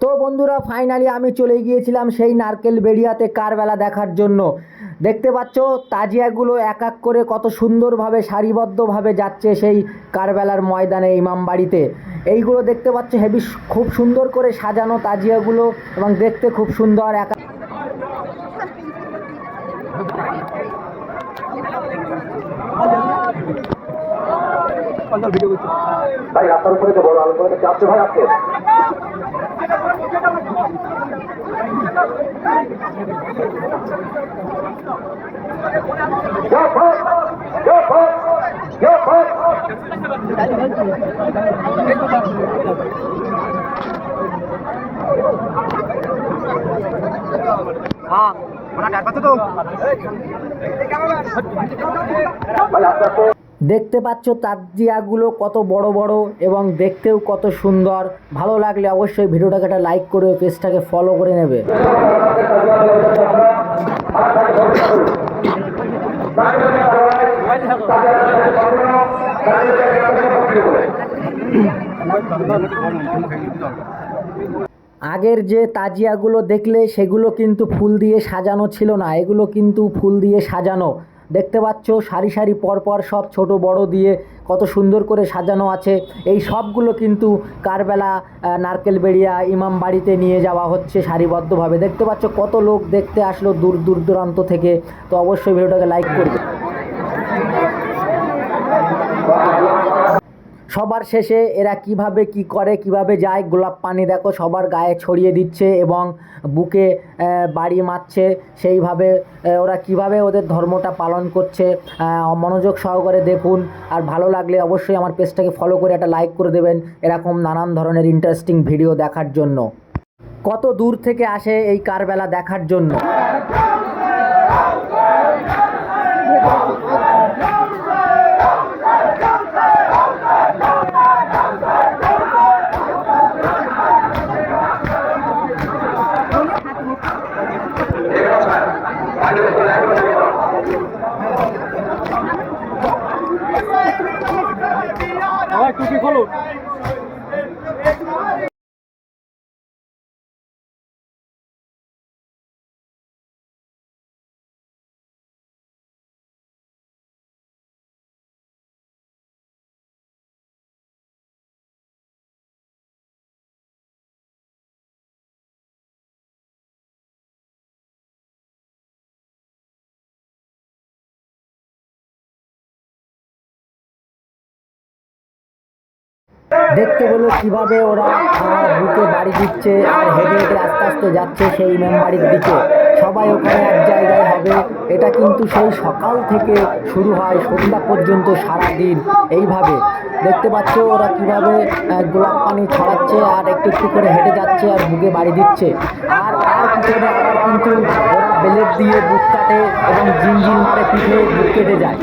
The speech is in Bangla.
তো বন্ধুরা ফাইনালি আমি চলে গিয়েছিলাম সেই নারকেল বেড়িয়াতে কারবেলা দেখার জন্য। দেখতে পাচ্ছ, তাজিয়াগুলো এক এক করে কত সুন্দরভাবে, সারিবদ্ধভাবে যাচ্ছে সেই কারবেলার ময়দানে ইমাম বাড়িতে। এইগুলো দেখতে পাচ্ছ হেভি খুব সুন্দর করে সাজানো তাজিয়াগুলো এবং দেখতে খুব সুন্দর। এক ভাই রাস্তার উপরে তো বড় আলো করে যাচ্ছে ভাই Go, Pope! Go, Pope! Go, দেখতে পাচ্ছ তাজিয়াগুলো কত বড় বড় এবং দেখতেও কত সুন্দর। ভালো লাগলে অবশ্যই ভিডিওটাকে একটা লাইক করে পেজটাকে ফলো করে নেবে। আগের যে তাজিয়াগুলো দেখলে সেগুলো কিন্তু ফুল দিয়ে সাজানো ছিল না, এগুলো কিন্তু ফুল দিয়ে সাজানো। দেখতে পাচ্ছ, সারি সারি পরপর সব ছোট বড় দিয়ে কত সুন্দর করে সাজানো আছে। এই সবগুলো কিন্তু কারবেলা নারকেল বেড়িয়া, ইমাম বাড়িতে নিয়ে যাওয়া হচ্ছে সারিবদ্ধভাবে। দেখতে পাচ্ছ, কত লোক দেখতে আসলো দূর দূর দূরান্ত থেকে। তো অবশ্যই ভিডিওটাকে লাইক করবে। সবার শেষে এরা কীভাবে কি করে, কীভাবে যায়? গোলাপ পানি দেখো, সবার গায়ে ছড়িয়ে দিচ্ছে এবং বুকে বাড়ি মারছে। সেইভাবে ওরা কীভাবে ওদের ধর্মটা পালন করছে মনোযোগ সহকারে দেখুন। আর ভালো লাগলে অবশ্যই আমার পেজটাকে ফলো করে একটা লাইক করে দেবেন, এরকম নানান ধরনের ইন্টারেস্টিং ভিডিও দেখার জন্য। কত দূর থেকে আসে এই কারবেলা দেখার জন্য? টুপি খোলো দেখতে পেল কীভাবে ওরা বুকে বাড়ি দিচ্ছে আর হেঁটে হেঁটে আস্তে আস্তে যাচ্ছে সেই ইমাম বাড়ির দিকে। সবাই ওখানে এক জায়গায় হবে। এটা কিন্তু সেই সকাল থেকে শুরু হয়, সন্ধ্যা পর্যন্ত সারা দিন এইভাবে। দেখতে পাচ্ছ ওরা কীভাবে গোলাপ পানি ছড়াচ্ছে আর একটু একটু করে হেঁটে যাচ্ছে আর বুকে বাড়ি দিচ্ছে। আর তার পিছনে আবার কিন্তু ওরা বেলেট দিয়ে বুক কাটে এবং জিন জিন মারে পিঠে বুক কেটে যায়।